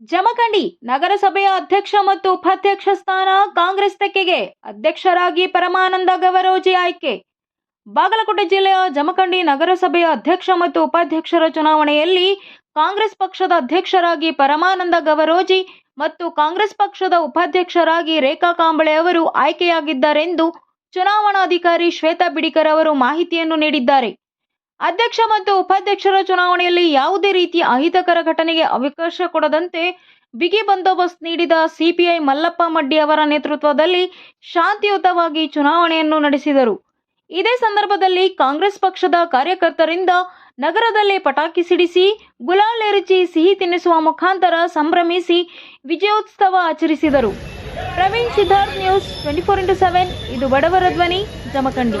ಜಮಖಂಡಿ ನಗರಸಭೆಯ ಅಧ್ಯಕ್ಷ ಮತ್ತು ಉಪಾಧ್ಯಕ್ಷ ಸ್ಥಾನ ಕಾಂಗ್ರೆಸ್ ತೆಕ್ಕೆಗೆ ಅಧ್ಯಕ್ಷರಾಗಿ ಪರಮಾನಂದ ಗವರೋಜಿ ಆಯ್ಕೆ. ಬಾಗಲಕೋಟೆ ಜಿಲ್ಲೆಯ ಜಮಖಂಡಿ ನಗರಸಭೆಯ ಅಧ್ಯಕ್ಷ ಮತ್ತು ಉಪಾಧ್ಯಕ್ಷರ ಚುನಾವಣೆಯಲ್ಲಿ ಕಾಂಗ್ರೆಸ್ ಪಕ್ಷದ ಅಧ್ಯಕ್ಷರಾಗಿ ಪರಮಾನಂದ ಗವರೋಜಿ ಮತ್ತು ಕಾಂಗ್ರೆಸ್ ಪಕ್ಷದ ಉಪಾಧ್ಯಕ್ಷರಾಗಿ ರೇಖಾ ಕಾಂಬಳೆ ಅವರು ಆಯ್ಕೆಯಾಗಿದ್ದಾರೆಂದು ಚುನಾವಣಾಧಿಕಾರಿ ಶ್ವೇತಾ ಬಿಡಿಕರ್ ಅವರು ಮಾಹಿತಿಯನ್ನು ನೀಡಿದ್ದಾರೆ. ಅಧ್ಯಕ್ಷ ಮತ್ತು ಉಪಾಧ್ಯಕ್ಷರ ಚುನಾವಣೆಯಲ್ಲಿ ಯಾವುದೇ ರೀತಿಯ ಅಹಿತಕರ ಘಟನೆಗೆ ಅವಕಾಶ ಕೊಡದಂತೆ ಬಿಗಿ ಬಂದೋಬಸ್ತ್ ನೀಡಿದ ಸಿಪಿಐ ಮಲ್ಲಪ್ಪ ಮಡ್ಡಿ ಅವರ ನೇತೃತ್ವದಲ್ಲಿ ಶಾಂತಿಯುತವಾಗಿ ಚುನಾವಣೆಯನ್ನು ನಡೆಸಿದರು. ಇದೇ ಸಂದರ್ಭದಲ್ಲಿ ಕಾಂಗ್ರೆಸ್ ಪಕ್ಷದ ಕಾರ್ಯಕರ್ತರಿಂದ ನಗರದಲ್ಲಿ ಪಟಾಕಿ ಸಿಡಿಸಿ, ಗುಲಾಲ್ ಎರಚಿ, ಸಿಹಿ ತಿನ್ನಿಸುವ ಮುಖಾಂತರ ಸಂಭ್ರಮಿಸಿ ವಿಜಯೋತ್ಸವ ಆಚರಿಸಿದರು. Praveen Siddharth news twenty four into seven, ಇದು ಬಡವರ ಧ್ವನಿ, Jamkhandi.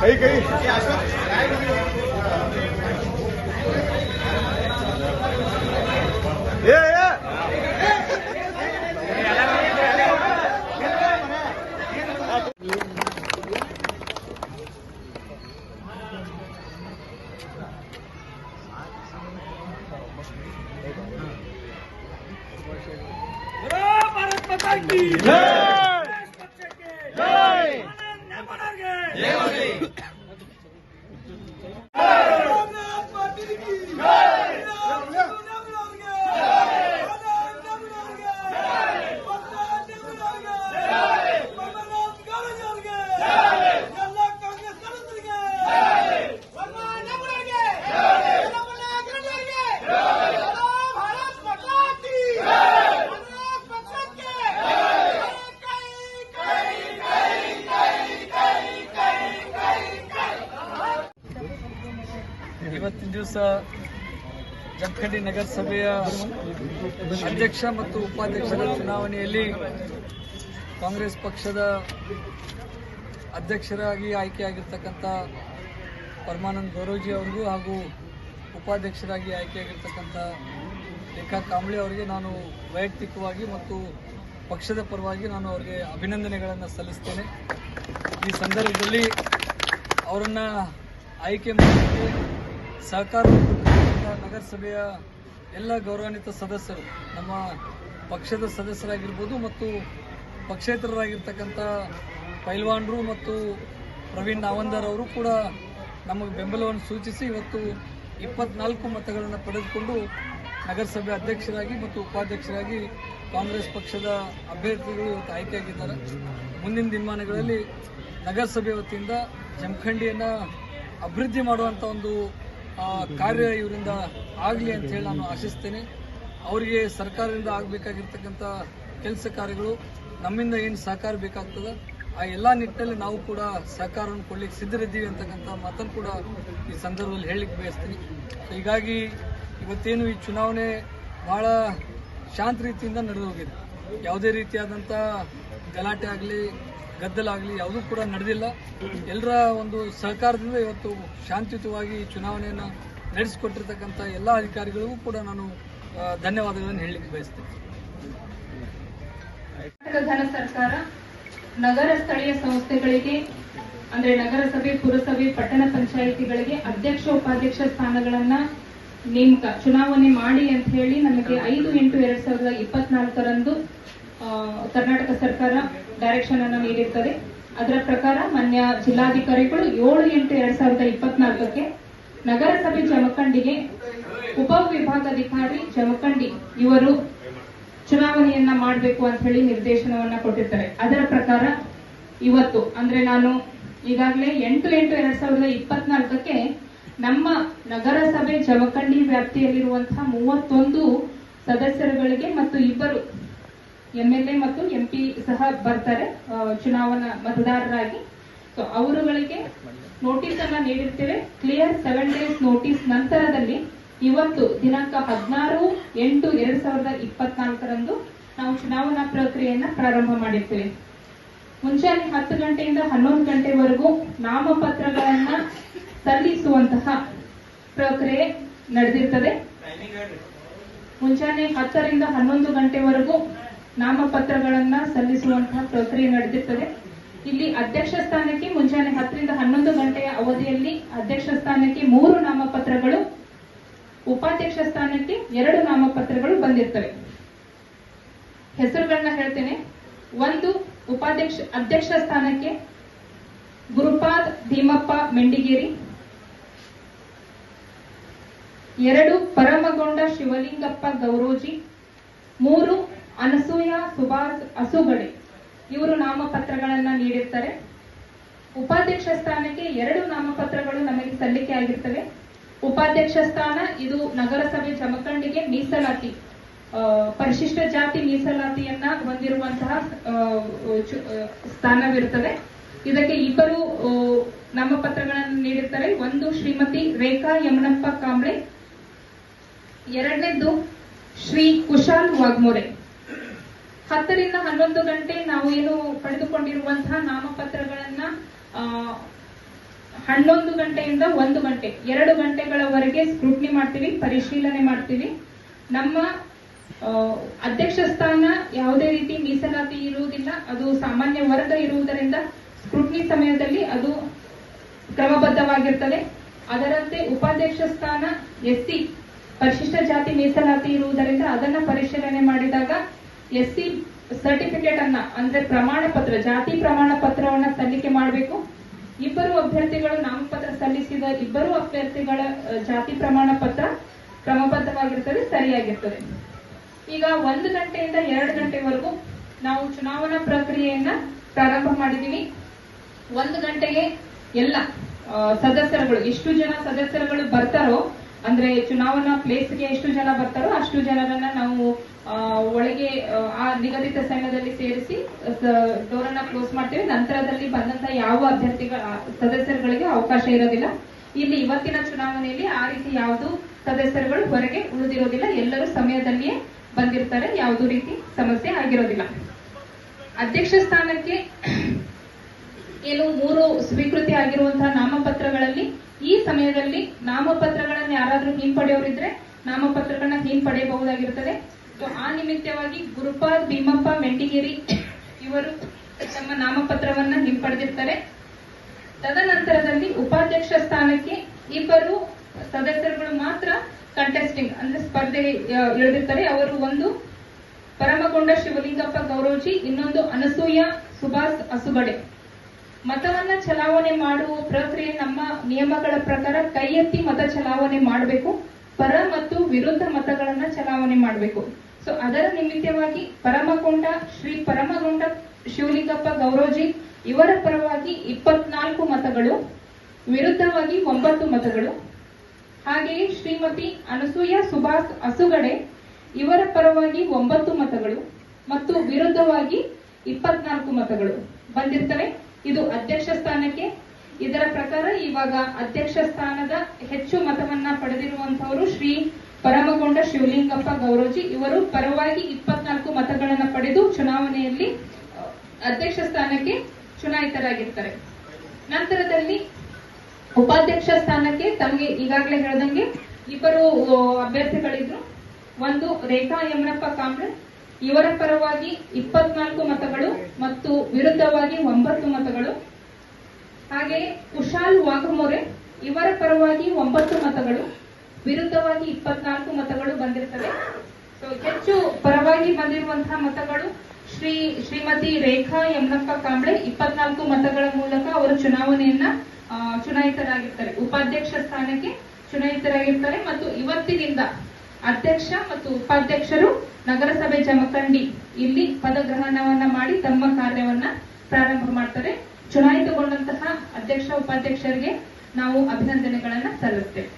Hey, hey. Yeah, yeah. Bharat माता की जय ಇವತ್ತಿನ ದಿವಸ ಜಮಖಂಡಿ ನಗರಸಭೆಯ ಅಧ್ಯಕ್ಷ ಮತ್ತು ಉಪಾಧ್ಯಕ್ಷರ ಚುನಾವಣೆಯಲ್ಲಿ ಕಾಂಗ್ರೆಸ್ ಪಕ್ಷದ ಅಧ್ಯಕ್ಷರಾಗಿ ಆಯ್ಕೆಯಾಗಿರ್ತಕ್ಕಂಥ ಪರಮಾನಂದ್ ಗೌರವ್ಜಿ ಅವರಿಗೂ ಹಾಗೂ ಉಪಾಧ್ಯಕ್ಷರಾಗಿ ಆಯ್ಕೆಯಾಗಿರ್ತಕ್ಕಂಥ ರೇಖಾ ಕಾಂಬ್ಳೆ ಅವರಿಗೆ ನಾನು ವೈಯಕ್ತಿಕವಾಗಿ ಮತ್ತು ಪಕ್ಷದ ಪರವಾಗಿ ನಾನು ಅವರಿಗೆ ಅಭಿನಂದನೆಗಳನ್ನು ಸಲ್ಲಿಸ್ತೇನೆ. ಈ ಸಂದರ್ಭದಲ್ಲಿ ಅವರನ್ನು ಆಯ್ಕೆ ಮಾಡಲಿಕ್ಕೆ ಸಹಕಾರ ನಗರಸಭೆಯ ಎಲ್ಲ ಗೌರವಾನ್ವಿತ ಸದಸ್ಯರು, ನಮ್ಮ ಪಕ್ಷದ ಸದಸ್ಯರಾಗಿರ್ಬೋದು ಮತ್ತು ಪಕ್ಷೇತರರಾಗಿರ್ತಕ್ಕಂಥ ಪೈಲ್ವಾನ್ರು ಮತ್ತು ಪ್ರವೀಣ್ ನಾವಂದರ್ ಅವರು ಕೂಡ ನಮಗೆ ಬೆಂಬಲವನ್ನು ಸೂಚಿಸಿ ಇವತ್ತು ಇಪ್ಪತ್ನಾಲ್ಕು ಮತಗಳನ್ನು ಪಡೆದುಕೊಂಡು ನಗರಸಭೆ ಅಧ್ಯಕ್ಷರಾಗಿ ಮತ್ತು ಉಪಾಧ್ಯಕ್ಷರಾಗಿ ಕಾಂಗ್ರೆಸ್ ಪಕ್ಷದ ಅಭ್ಯರ್ಥಿಗಳು ಇವತ್ತು ಆಯ್ಕೆಯಾಗಿದ್ದಾರೆ. ಮುಂದಿನ ದಿನಮಾನಗಳಲ್ಲಿ ನಗರಸಭೆ ವತಿಯಿಂದ ಜಮಖಂಡಿಯನ್ನು ಅಭಿವೃದ್ಧಿ ಮಾಡುವಂಥ ಒಂದು ಕಾರ್ಯ ಇವರಿಂದ ಆಗಲಿ ಅಂತ ಹೇಳಿ ನಾನು ಆಶಿಸ್ತೇನೆ. ಅವರಿಗೆ ಸರ್ಕಾರದಿಂದ ಆಗಬೇಕಾಗಿರ್ತಕ್ಕಂಥ ಕೆಲಸ ಕಾರ್ಯಗಳು ನಮ್ಮಿಂದ ಏನು ಸಹಕಾರ ಬೇಕಾಗ್ತದೆ, ಆ ಎಲ್ಲ ನಿಟ್ಟಿನಲ್ಲಿ ನಾವು ಕೂಡ ಸಹಕಾರವನ್ನು ಕೊಡ್ಲಿಕ್ಕೆ ಸಿದ್ಧರಿದ್ದೀವಿ ಅಂತಕ್ಕಂಥ ಮಾತನ್ನು ಕೂಡ ಈ ಸಂದರ್ಭದಲ್ಲಿ ಹೇಳಲಿಕ್ಕೆ ಬಯಸ್ತೀನಿ. ಹೀಗಾಗಿ ಇವತ್ತೇನು ಈ ಚುನಾವಣೆ ಬಹಳ ಶಾಂತ ರೀತಿಯಿಂದ ನಡೆದು ಹೋಗಿದೆ ಯಾವುದೇ ರೀತಿಯಾದಂಥ ಗಲಾಟೆ ಆಗಲಿ ಗದ್ದಲ ಆಗಲಿ ಯಾವುದೂ ಕೂಡ ನಡೆದಿಲ್ಲ. ಎಲ್ಲರ ಒಂದು ಸಹಕಾರದಿಂದ ಇವತ್ತು ಶಾಂತಿಯುತವಾಗಿ ಚುನಾವಣೆಯನ್ನು ನಡೆಸಿಕೊಟ್ಟಿರ್ತಕ್ಕಂಥ ಎಲ್ಲ ಅಧಿಕಾರಿಗಳಿಗೂ ಕೂಡ ನಾನು ಧನ್ಯವಾದಗಳನ್ನು ಹೇಳಲಿಕ್ಕೆ ಬಯಸ್ತೇನೆ. ಘನ ಸರ್ಕಾರ ನಗರ ಸ್ಥಳೀಯ ಸಂಸ್ಥೆಗಳಿಗೆ, ಅಂದ್ರೆ ನಗರಸಭೆ, ಪುರಸಭೆ, ಪಟ್ಟಣ ಪಂಚಾಯಿತಿಗಳಿಗೆ ಅಧ್ಯಕ್ಷ, ಉಪಾಧ್ಯಕ್ಷ ಸ್ಥಾನಗಳನ್ನ ನೇಮಕ, ಚುನಾವಣೆ ಮಾಡಿ ಅಂತ ಹೇಳಿ ನಮಗೆ ಐದು ಎಂಟು ಎರಡ್ ಸಾವಿರದ ಇಪ್ಪತ್ನಾಲ್ಕರಂದು ಕರ್ನಾಟಕ ಸರ್ಕಾರ ಡೈರೆಕ್ಷನ್ ಅನ್ನು ನೀಡಿರ್ತದೆ. ಅದರ ಪ್ರಕಾರ ಮಾನ್ಯ ಜಿಲ್ಲಾಧಿಕಾರಿಗಳು ಏಳು ಎಂಟು ಎರಡ್ ಸಾವಿರದ ಇಪ್ಪತ್ನಾಲ್ಕಕ್ಕೆ ನಗರಸಭೆ ಜಮಖಂಡಿಗೆ ಉಪವಿಭಾಗಾಧಿಕಾರಿ ಜಮಖಂಡಿ ಇವರು ಚುನಾವಣೆಯನ್ನ ಮಾಡಬೇಕು ಅಂತ ಹೇಳಿ ನಿರ್ದೇಶನವನ್ನ ಕೊಟ್ಟಿರ್ತಾರೆ. ಅದರ ಪ್ರಕಾರ ಇವತ್ತು, ಅಂದ್ರೆ ನಾನು ಈಗಾಗಲೇ ಎಂಟು ಎಂಟು ಎರಡ್ ಸಾವಿರದ ಇಪ್ಪತ್ನಾಲ್ಕಕ್ಕೆ ನಮ್ಮ ನಗರಸಭೆ ಜಮಖಂಡಿ ವ್ಯಾಪ್ತಿಯಲ್ಲಿರುವಂತಹ ಮೂವತ್ತೊಂದು ಸದಸ್ಯರುಗಳಿಗೆ ಮತ್ತು ಇಬ್ಬರು ಎಂಎಲ್ಎ ಮತ್ತು ಎಂಪಿ ಸಹ ಬರ್ತಾರೆ ಚುನಾವಣಾ ಮತದಾರರಾಗಿ. ಸೊ ಅವರುಗಳಿಗೆ ನೋಟಿಸ್ ಅನ್ನ ನೀಡಿರ್ತೇವೆ. ಕ್ಲಿಯರ್ ಸೆವೆನ್ ಡೇಸ್ ನೋಟಿಸ್ ನಂತರದಲ್ಲಿ ಇವತ್ತು ದಿನಾಂಕ ಹದಿನಾರು ಎಂಟು ಎರಡ್ ಸಾವಿರದ ಇಪ್ಪತ್ನಾಲ್ಕರಂದು ನಾವು ಚುನಾವಣಾ ಪ್ರಕ್ರಿಯೆಯನ್ನ ಪ್ರಾರಂಭ ಮಾಡಿರ್ತೇವೆ. ಮುಂಜಾನೆ ಹತ್ತು ಗಂಟೆಯಿಂದ ಹನ್ನೊಂದು ಗಂಟೆವರೆಗೂ ನಾಮಪತ್ರಗಳನ್ನ ಸಲ್ಲಿಸುವಂತಹ ಪ್ರಕ್ರಿಯೆ ನಡೆದಿರ್ತದೆ. ಮುಂಜಾನೆ ಹತ್ತರಿಂದ ಹನ್ನೊಂದು ಗಂಟೆವರೆಗೂ ನಾಮಪತ್ರಗಳನ್ನ ಸಲ್ಲಿಸುವಂತಹ ಪ್ರಕ್ರಿಯೆ ನಡೆದಿರ್ತದೆ. ಇಲ್ಲಿ ಅಧ್ಯಕ್ಷ ಸ್ಥಾನಕ್ಕೆ ಮುಂಜಾನೆ ಹತ್ತರಿಂದ ಹನ್ನೊಂದು ಗಂಟೆಯ ಅವಧಿಯಲ್ಲಿ ಅಧ್ಯಕ್ಷ ಸ್ಥಾನಕ್ಕೆ ಮೂರು ನಾಮಪತ್ರಗಳು, ಉಪಾಧ್ಯಕ್ಷ ಸ್ಥಾನಕ್ಕೆ ಎರಡು ನಾಮಪತ್ರಗಳು ಬಂದಿರ್ತವೆ. ಹೆಸರುಗಳನ್ನ ಹೇಳ್ತೇನೆ. ಒಂದು, ಉಪಾಧ್ಯಕ್ಷ, ಅಧ್ಯಕ್ಷ ಸ್ಥಾನಕ್ಕೆ ಗುರುಪಾದ್ ಭೀಮಪ್ಪ ಮೆಂಡಿಗೇರಿ. ಎರಡು, ಪರಮಗೊಂಡ ಶಿವಲಿಂಗಪ್ಪ ಗೌರೋಜಿ. ಮೂರು ಅನಸೂಯ ಸುಭಾಷ್ ಅಸುಗಡೆ ಇವರು ನಾಮಪತ್ರಗಳನ್ನ ನೀಡಿರ್ತಾರೆ. ಉಪಾಧ್ಯಕ್ಷ ಸ್ಥಾನಕ್ಕೆ ಎರಡು ನಾಮಪತ್ರಗಳು ನಮಗೆ ಸಲ್ಲಿಕೆ ಆಗಿರ್ತವೆ. ಉಪಾಧ್ಯಕ್ಷ ಸ್ಥಾನ, ಇದು ನಗರಸಭೆ ಜಮಖಂಡಿಗೆ ಮೀಸಲಾತಿ ಪರಿಶಿಷ್ಟ ಜಾತಿ ಮೀಸಲಾತಿಯನ್ನ ಹೊಂದಿರುವಂತಹ ಸ್ಥಾನವಿರುತ್ತದೆ ಇದಕ್ಕೆ ಇಬ್ಬರು ನಾಮಪತ್ರಗಳನ್ನು ನೀಡಿರ್ತಾರೆ. ಒಂದು ಶ್ರೀಮತಿ ರೇಖಾ ಯಮನಪ್ಪ ಕಾಂಬ್ಳೆ ಎರಡನೇದು ಶ್ರೀ ಕುಶಾಲ್ ವಾಗ್ಮೋರೆ. ಹತ್ತರಿಂದ ಹನ್ನೊಂದು ಗಂಟೆ ನಾವು ಏನು ಪಡೆದುಕೊಂಡಿರುವಂತಹ ನಾಮಪತ್ರಗಳನ್ನ ಹನ್ನೊಂದು ಗಂಟೆಯಿಂದ ಒಂದು ಗಂಟೆ, ಎರಡು ಗಂಟೆಗಳವರೆಗೆ ಸ್ಕ್ರೂಟ್ನಿ ಮಾಡ್ತೀವಿ, ಪರಿಶೀಲನೆ ಮಾಡ್ತೀವಿ. ನಮ್ಮ ಅಧ್ಯಕ್ಷ ಸ್ಥಾನ ಯಾವುದೇ ರೀತಿ ಮೀಸಲಾತಿ ಇರುವುದಿಲ್ಲ, ಅದು ಸಾಮಾನ್ಯ ವರ್ಗ ಇರುವುದರಿಂದ ಸ್ಕ್ರೂಟ್ನಿ ಸಮಯದಲ್ಲಿ ಅದು ಕ್ರಮಬದ್ಧವಾಗಿರ್ತದೆ. ಅದರಂತೆ ಉಪಾಧ್ಯಕ್ಷ ಸ್ಥಾನ ಎಸ್ಸಿ, ಪರಿಶಿಷ್ಟ ಜಾತಿ ಮೀಸಲಾತಿ ಇರುವುದರಿಂದ ಅದನ್ನ ಪರಿಶೀಲನೆ ಮಾಡಿದಾಗ ಎಸ್ಸಿ ಸರ್ಟಿಫಿಕೇಟ್ ಅನ್ನ, ಅಂದ್ರೆ ಪ್ರಮಾಣ ಪತ್ರ, ಜಾತಿ ಪ್ರಮಾಣ ಪತ್ರವನ್ನ ಸಲ್ಲಿಕೆ ಮಾಡಬೇಕು. ಇಬ್ಬರು ಅಭ್ಯರ್ಥಿಗಳು ನಾಮಪತ್ರ ಸಲ್ಲಿಸಿದ ಇಬ್ಬರು ಅಭ್ಯರ್ಥಿಗಳ ಜಾತಿ ಪ್ರಮಾಣ ಪತ್ರ ಕ್ರಮಬದ್ಧವಾಗಿರ್ತದೆ, ಸರಿಯಾಗಿರ್ತದೆ. ಈಗ ಒಂದು ಗಂಟೆಯಿಂದ ಎರಡು ಗಂಟೆವರೆಗೂ ನಾವು ಚುನಾವಣಾ ಪ್ರಕ್ರಿಯೆಯನ್ನ ಪ್ರಾರಂಭ ಮಾಡಿದೀವಿ. ಒಂದು ಗಂಟೆಗೆ ಎಲ್ಲ ಸದಸ್ಯರುಗಳು, ಎಷ್ಟು ಜನ ಸದಸ್ಯರುಗಳು ಬರ್ತಾರೋ ಅಂದ್ರೆ ಚುನಾವಣಾ ಪ್ಲೇಸ್ಗೆ ಎಷ್ಟು ಜನ ಬರ್ತಾರೋ ಅಷ್ಟು ಜನರನ್ನ ನಾವು ಒಳಗೆ ಆ, ನಿಗದಿತ ಸಮಯದಲ್ಲಿ ಸೇರಿಸಿ ಡೋರನ್ನ ಕ್ಲೋಸ್ ಮಾಡ್ತೇವೆ. ನಂತರದಲ್ಲಿ ಬಂದಂತ ಯಾವ ಅಭ್ಯರ್ಥಿಗಳ ಸದಸ್ಯರುಗಳಿಗೆ ಅವಕಾಶ ಇರೋದಿಲ್ಲ. ಇಲ್ಲಿ ಇವತ್ತಿನ ಚುನಾವಣೆಯಲ್ಲಿ ಆ ರೀತಿ ಯಾವುದು ಸದಸ್ಯರುಗಳು ಹೊರಗೆ ಉಳಿದಿರೋದಿಲ್ಲ. ಎಲ್ಲರೂ ಸಮಯದಲ್ಲಿಯೇ ಬಂದಿರ್ತಾರೆ. ಯಾವುದು ರೀತಿ ಸಮಸ್ಯೆ ಆಗಿರೋದಿಲ್ಲ. ಅಧ್ಯಕ್ಷ ಸ್ಥಾನಕ್ಕೆ ಏನು ಮೂರು ಸ್ವೀಕೃತಿ ಆಗಿರುವಂತಹ ನಾಮಪತ್ರಗಳಲ್ಲಿ ಈ ಸಮಯದಲ್ಲಿ ನಾಮಪತ್ರಗಳನ್ನು ಯಾರಾದರೂ ಹಿಂಪಡೆಯವರಿದ್ರೆ ನಾಮಪತ್ರಗಳನ್ನ ಹಿಂಪಡೆಯಬಹುದಾಗಿರುತ್ತದೆ. ಆ ನಿಮಿತ್ತವಾಗಿ ಗುರುಪಾದ್ ಭೀಮಪ್ಪ ಮೆಂಡಿಗೇರಿ ಇವರು ತಮ್ಮ ನಾಮಪತ್ರವನ್ನ ಹಿಂಪಡೆದಿರ್ತಾರೆ. ತದನಂತರದಲ್ಲಿ ಉಪಾಧ್ಯಕ್ಷ ಸ್ಥಾನಕ್ಕೆ ಇಬ್ಬರು ಸದಸ್ಯರುಗಳು ಮಾತ್ರ ಕಂಟೆಸ್ಟಿಂಗ್ ಅಂದ್ರೆ ಸ್ಪರ್ಧೆ ಇಳಿದಿರ್ತಾರೆ ಅವರು ಒಂದು ಪರಮಗೊಂಡ ಶಿವಲಿಂಗಪ್ಪ ಗೌರವಜಿ, ಇನ್ನೊಂದು ಅನಸೂಯ ಸುಭಾಷ್ ಅಸುಗಡೆ ಮತವನ್ನ ಚಲಾವಣೆ ಮಾಡುವ ಪ್ರಕ್ರಿಯೆ ನಮ್ಮ ನಿಯಮಗಳ ಪ್ರಕಾರ ಕೈ ಎತ್ತಿ ಮತ ಚಲಾವಣೆ ಮಾಡಬೇಕು. ಪರ ಮತ್ತು ವಿರುದ್ಧ ಮತಗಳನ್ನ ಚಲಾವಣೆ ಮಾಡಬೇಕು. ಸೊ ಅದರ ನಿಮಿತ್ತವಾಗಿ ಪರಮಕೊಂಡ ಶ್ರೀ ಪರಮಗೊಂಡ ಶಿವಲಿಂಗಪ್ಪ ಗೌರೋಜಿ ಇವರ ಪರವಾಗಿ ಇಪ್ಪತ್ನಾಲ್ಕು ಮತಗಳು, ವಿರುದ್ಧವಾಗಿ ಒಂಬತ್ತು ಮತಗಳು. ಹಾಗೆಯೇ ಶ್ರೀಮತಿ ಅನಸೂಯ ಸುಭಾಸ್ ಅಸುಗಡೆ, ಇವರ ಪರವಾಗಿ ಒಂಬತ್ತು ಮತಗಳು ಮತ್ತು ವಿರುದ್ಧವಾಗಿ ಇಪ್ಪತ್ನಾಲ್ಕು ಮತಗಳು. ಬಂದಿರ್ತವೆ. ಇದು ಅಧ್ಯಕ್ಷ ಸ್ಥಾನಕ್ಕೆ. ಇದರ ಪ್ರಕಾರ ಇವಾಗ ಅಧ್ಯಕ್ಷ ಸ್ಥಾನದ ಹೆಚ್ಚು ಮತವನ್ನ ಪಡೆದಿರುವಂತವರು ಶ್ರೀ ಪರಮಗೊಂಡ ಶಿವಲಿಂಗಪ್ಪ ಗೌರೋಜಿ ಇವರು ಪರವಾಗಿ ಇಪ್ಪತ್ನಾಲ್ಕು ಮತಗಳನ್ನ ಪಡೆದು ಚುನಾವಣೆಯಲ್ಲಿ ಅಧ್ಯಕ್ಷ ಸ್ಥಾನಕ್ಕೆ ಚುನಾಯಿತರಾಗಿರ್ತಾರೆ. ನಂತರದಲ್ಲಿ ಉಪಾಧ್ಯಕ್ಷ ಸ್ಥಾನಕ್ಕೆ ತಮಗೆ ಈಗಾಗಲೇ ಹೇಳ್ದಂಗೆ ಇಬ್ಬರು, ಅಭ್ಯರ್ಥಿಗಳಿದ್ರು. ಒಂದು ರೇಖಾ ಯಮನಪ್ಪ ಕಾಂಬ್ಳೆ ಇವರ ಪರವಾಗಿ ಇಪ್ಪತ್ನಾಲ್ಕು ಮತಗಳು ಮತ್ತು ವಿರುದ್ಧವಾಗಿ ಒಂಬತ್ತು ಮತಗಳು. ಹಾಗೆ ಕುಶಾಲ್ ವಾಘಮೋರೆ ಇವರ ಪರವಾಗಿ ಒಂಬತ್ತು ಮತಗಳು, ವಿರುದ್ಧವಾಗಿ ಇಪ್ಪತ್ನಾಲ್ಕು ಮತಗಳು ಬಂದಿರ್ತವೆ. ಸೊ ಹೆಚ್ಚು ಪರವಾಗಿ ಬಂದಿರುವಂತಹ ಮತಗಳು ಶ್ರೀ ಶ್ರೀಮತಿ ರೇಖಾ ಯಮನಪ್ಪ ಕಾಂಬ್ಳೆ ಇಪ್ಪತ್ನಾಲ್ಕು ಮತಗಳ ಮೂಲಕ ಅವರು ಚುನಾವಣೆಯನ್ನ ಚುನಾಯಿತರಾಗಿರ್ತಾರೆ. ಉಪಾಧ್ಯಕ್ಷ ಸ್ಥಾನಕ್ಕೆ ಚುನಾಯಿತರಾಗಿರ್ತಾರೆ ಮತ್ತು ಇವತ್ತಿನಿಂದ ಅಧ್ಯಕ್ಷ ಮತ್ತು ಉಪಾಧ್ಯಕ್ಷರು ನಗರಸಭೆ ಜಮಖಂಡಿ ಇಲ್ಲಿ ಪದಗ್ರಹಣವನ್ನ ಮಾಡಿ ತಮ್ಮ ಕಾರ್ಯವನ್ನ ಪ್ರಾರಂಭ ಮಾಡ್ತಾರೆ. ಚುನಾಯಿತಗೊಂಡಂತಹ ಅಧ್ಯಕ್ಷ, ಉಪಾಧ್ಯಕ್ಷರಿಗೆ ನಾವು ಅಭಿನಂದನೆಗಳನ್ನ ಸಲ್ಲಿಸ್ತೇವೆ